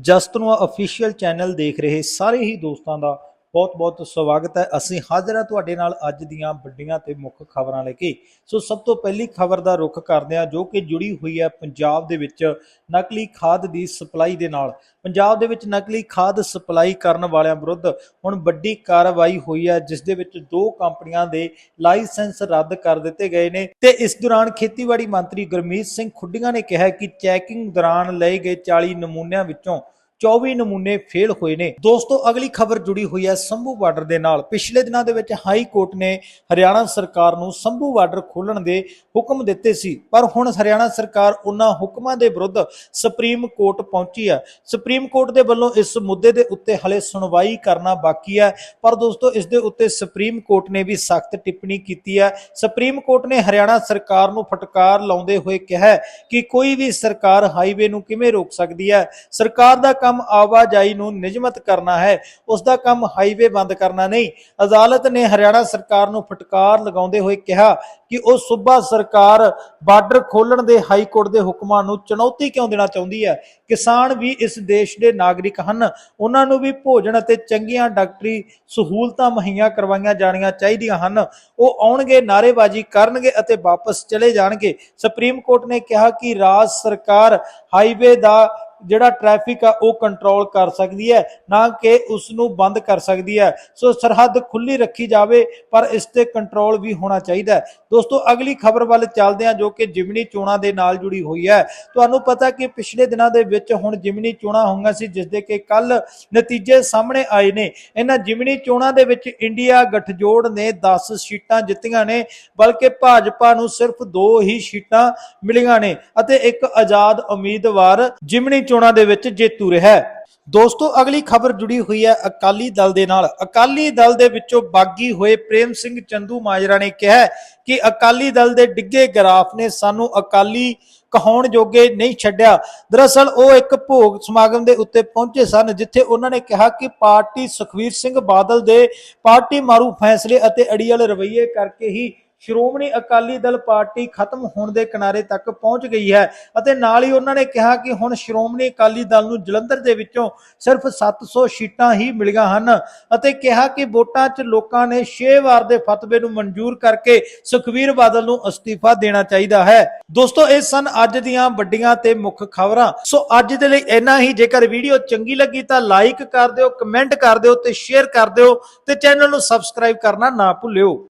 Just ਨੂੰ official channel ਦੇਖ ਰਹੇ ਸਾਰੇ ਹੀ ਦੋਸਤਾਂ ਦਾ ਬਹੁਤ-ਬਹੁਤ ਸਵਾਗਤ ਹੈ। ਅਸੀਂ ਹਾਜ਼ਰ ਹਾਂ ਤੁਹਾਡੇ ਨਾਲ ਅੱਜ ਦੀਆਂ ਵੱਡੀਆਂ ਤੇ ਮੁੱਖ ਖਬਰਾਂ ਲੈ ਕੇ। ਸੋ ਸਭ ਤੋਂ ਪਹਿਲੀ ਖਬਰ ਦਾ ਰੁਖ ਕਰਦੇ ਹਾਂ, ਜੋ ਕਿ ਜੁੜੀ ਹੋਈ ਹੈ ਪੰਜਾਬ ਦੇ ਵਿੱਚ ਨਕਲੀ ਖਾਦ ਦੀ ਸਪਲਾਈ ਦੇ ਨਾਲ। ਪੰਜਾਬ ਦੇ ਵਿੱਚ ਨਕਲੀ ਖਾਦ ਸਪਲਾਈ ਕਰਨ ਵਾਲਿਆਂ ਵਿਰੁੱਧ ਹੁਣ ਵੱਡੀ ਕਾਰਵਾਈ ਹੋਈ ਹੈ, ਜਿਸ ਦੇ ਵਿੱਚ ਦੋ ਕੰਪਨੀਆਂ ਦੇ ਲਾਇਸੈਂਸ ਰੱਦ ਕਰ ਦਿੱਤੇ ਗਏ ਨੇ। ਤੇ ਇਸ ਦੌਰਾਨ ਖੇਤੀਬਾੜੀ ਮੰਤਰੀ ਗੁਰਮੀਤ ਸਿੰਘ ਖੁੱਡੀਆਂ ਨੇ ਕਿਹਾ ਕਿ ਚੈਕਿੰਗ ਦੌਰਾਨ ਲਏ ਗਏ 40 ਨਮੂਨਿਆਂ ਵਿੱਚੋਂ 24 ਨਮੂਨੇ ਫੇਲ ਹੋਏ ਨੇ। ਦੋਸਤੋ, ਅਗਲੀ ਖਬਰ ਜੁੜੀ ਹੋਈ ਹੈ ਸੰਭੂ ਬਾਰਡਰ ਦੇ ਨਾਲ। ਪਿਛਲੇ ਦਿਨਾਂ ਦੇ ਵਿੱਚ ਹਾਈ ਕੋਰਟ ਨੇ ਹਰਿਆਣਾ ਸਰਕਾਰ ਨੂੰ ਸੰਭੂ ਬਾਰਡਰ ਖੋਲਣ ਦੇ ਹੁਕਮ ਦਿੱਤੇ ਸੀ। ਪਰ ਹੁਣ ਹਰਿਆਣਾ ਸਰਕਾਰ ਉਹਨਾਂ ਹੁਕਮਾਂ ਦੇ ਵਿਰੁੱਧ ਸੁਪਰੀਮ ਕੋਰਟ ਪਹੁੰਚੀ ਹੈ। ਸੁਪਰੀਮ ਕੋਰਟ ਦੇ ਵੱਲੋਂ ਇਸ ਮੁੱਦੇ ਦੇ ਉੱਤੇ ਹਲੇ ਸੁਣਵਾਈ ਕਰਨਾ ਬਾਕੀ ਹੈ। ਪਰ ਦੋਸਤੋ, ਇਸ ਦੇ ਉੱਤੇ ਸੁਪਰੀਮ ਕੋਰਟ ਨੇ ਵੀ ਸਖਤ ਟਿੱਪਣੀ ਕੀਤੀ ਹੈ। ਸੁਪਰੀਮ ਕੋਰਟ ਨੇ ਹਰਿਆਣਾ ਸਰਕਾਰ ਨੂੰ ਫਟਕਾਰ ਲਾਉਂਦੇ ਹੋਏ ਕਿਹਾ ਕਿ ਕੋਈ ਵੀ ਸਰਕਾਰ ਹਾਈਵੇ ਨੂੰ ਕਿਵੇਂ ਰੋਕ ਸਕਦੀ ਹੈ? ਸਰਕਾਰ ਦਾ ਕੰਮ ਆਵਾਜਾਈ ਨੂੰ ਨਿਯਮਤ ਕਰਨਾ ਹੈ ਉਸ ਦਾ ਕੰਮ ਹਾਈਵੇ ਬੰਦ ਕਰਨਾ ਨਹੀਂ। ਅਦਾਲਤ ਨੇ ਹਰਿਆਣਾ ਸਰਕਾਰ ਨੂੰ ਫਟਕਾਰ ਲਗਾਉਂਦੇ ਹੋਏ ਕਿਹਾ ਕਿ ਉਹ ਸੂਬਾ ਸਰਕਾਰ ਬਾਰਡਰ ਖੋਲਣ ਦੇ ਹਾਈ ਕੋਰਟ ਦੇ ਹੁਕਮਾਂ ਨੂੰ ਚੁਣੌਤੀ ਕਿਉਂ ਦੇਣਾ ਚਾਹੁੰਦੀ ਹੈ? ਕਿਸਾਨ ਵੀ ਇਸ ਦੇਸ਼ ਦੇ ਨਾਗਰਿਕ ਹਨ। ਉਹਨਾਂ ਨੂੰ ਵੀ ਭੋਜਨ ਅਤੇ ਚੰਗੀਆਂ ਡਾਕਟਰੀ ਸਹੂਲਤਾਂ ਮੁਹੱਈਆ ਕਰਵਾਈਆਂ ਜਾਣੀਆਂ ਚਾਹੀਦੀਆਂ ਹਨ। ਉਹ ਆਉਣਗੇ ਨਾਰੇਬਾਜ਼ੀ ਕਰਨਗੇ ਅਤੇ ਵਾਪਸ ਚਲੇ ਜਾਣਗੇ। ਸੁਪਰੀਮ ਕੋਰਟ ਨੇ ਕਿਹਾ ਕਿ ਰਾਜ ਸਰਕਾਰ ਹਾਈਵੇ ਦਾ ਜਿਹੜਾ ਟ੍ਰੈਫਿਕ ਆ, ਉਹ ਕੰਟਰੋਲ ਕਰ ਸਕਦੀ ਹੈ, ਨਾ ਕਿ ਉਸ ਨੂੰ ਬੰਦ ਕਰ ਸਕਦੀ ਹੈ। ਸੋ ਸਰਹੱਦ ਖੁੱਲੀ ਰੱਖੀ ਜਾਵੇ, ਪਰ ਇਸ ਤੇ ਕੰਟਰੋਲ ਵੀ ਹੋਣਾ ਚਾਹੀਦਾ ਹੈ। ਦੋਸਤੋ, ਅਗਲੀ ਖਬਰ ਵੱਲ ਚੱਲਦੇ ਹਾਂ, ਜੋ ਕਿ ਜਿਮਨੀ ਚੋਣਾਂ ਦੇ ਨਾਲ ਜੁੜੀ ਹੋਈ ਹੈ। ਤੁਹਾਨੂੰ ਪਤਾ ਕਿ ਪਿਛਲੇ ਦਿਨਾਂ ਦੇ ਵਿੱਚ ਹੁਣ ਜਿਮਨੀ ਚੋਣਾਂ ਹੋਈਆਂ ਸੀ, ਜਿਸ ਦੇ ਕਿ ਕੱਲ ਨਤੀਜੇ ਸਾਹਮਣੇ ਆਏ ਨੇ। ਇਹਨਾਂ ਜਿਮਨੀ ਚੋਣਾਂ ਦੇ ਵਿੱਚ ਇੰਡੀਆ ਗਠਜੋੜ ਨੇ 10 ਸੀਟਾਂ ਜਿੱਤੀਆਂ ਨੇ, ਬਲਕਿ ਭਾਜਪਾ ਨੂੰ ਸਿਰਫ 2 ਹੀ ਸੀਟਾਂ ਮਿਲੀਆਂ ਨੇ। ਅਤੇ ਇੱਕ ਆਜ਼ਾਦ ਉਮੀਦਵਾਰ ਜਿਮਨੀ ਚੋਣਾਂ ਦੇ ਵਿੱਚ ਜੇਤੂ ਰਿਹਾ ਹੈ। ਦੋਸਤੋ, ਅਗਲੀ ਖਬਰ ਜੁੜੀ ਹੋਈ ਹੈ ਅਕਾਲੀ ਦਲ ਦੇ ਨਾਲ। ਅਕਾਲੀ ਦਲ ਦੇ ਵਿੱਚੋਂ ਬਾਗੀ ਹੋਏ ਪ੍ਰੇਮ ਸਿੰਘ ਚੰਦੂ ਮਾਜਰਾ ਨੇ ਕਿਹਾ ਕਿ ਅਕਾਲੀ ਦਲ ਦੇ ਡਿੱਗੇ ਗ੍ਰਾਫ ਨੇ ਸਾਨੂੰ ਅਕਾਲੀ ਕਹਾਉਣ ਜੋਗੇ ਨਹੀਂ ਛੱਡਿਆ। ਦਰਅਸਲ, ਉਹ ਇੱਕ ਭੋਗ ਸਮਾਗਮ ਦੇ ਉੱਤੇ ਪਹੁੰਚੇ ਸਨ, ਜਿੱਥੇ ਉਹਨਾਂ ਨੇ ਕਿਹਾ ਕਿ ਪਾਰਟੀ ਸੁਖਵੀਰ ਸਿੰਘ ਬਾਦਲ ਦੇ ਪਾਰਟੀ ਮਾਰੂ ਫੈਸਲੇ ਅਤੇ ਅੜੀਅਲ ਰਵੱਈਏ ਕਰਕੇ ਹੀ ਸ਼੍ਰੋਮਣੀ ਅਕਾਲੀ ਦਲ ਪਾਰਟੀ ਖਤਮ ਹੋਣ ਦੇ ਕਿਨਾਰੇ ਤੱਕ ਪਹੁੰਚ ਗਈ ਹੈ ਅਤੇ ਨਾਲ ਹੀ ਉਹਨਾਂ ਨੇ ਕਿਹਾ ਕਿ ਹੁਣ ਸ਼੍ਰੋਮਣੀ ਅਕਾਲੀ ਦਲ ਨੂੰ ਜਲੰਧਰ ਦੇ ਵਿੱਚੋਂ ਸਿਰਫ 700 ਸੀਟਾਂ ਹੀ ਮਿਲੀਆਂ ਹਨ ਅਤੇ ਕਿਹਾ ਕਿ ਵੋਟਾਂ 'ਚ ਲੋਕਾਂ ਨੇ 6 ਵਾਰ ਦੇ ਫਤਵੇ ਨੂੰ ਮਨਜ਼ੂਰ ਕਰਕੇ ਸੁਖਵੀਰ ਬਾਦਲ ਨੂੰ ਅਸਤੀਫਾ ਦੇਣਾ ਚਾਹੀਦਾ ਹੈ। ਦੋਸਤੋ, ਇਹ ਸਨ ਅੱਜ ਦੀਆਂ ਵੱਡੀਆਂ ਤੇ ਮੁੱਖ ਖਬਰਾਂ। ਸੋ ਅੱਜ ਦੇ ਲਈ ਇੰਨਾ ਹੀ। ਜੇਕਰ ਵੀਡੀਓ ਚੰਗੀ ਲੱਗੀ ਤਾਂ ਲਾਈਕ ਕਰ ਦਿਓ, ਕਮੈਂਟ ਕਰ ਦਿਓ ਤੇ ਸ਼ੇਅਰ ਕਰ ਦਿਓ ਤੇ ਚੈਨਲ ਨੂੰ ਸਬਸਕ੍ਰਾਈਬ ਕਰਨਾ ਨਾ ਭੁੱਲਿਓ।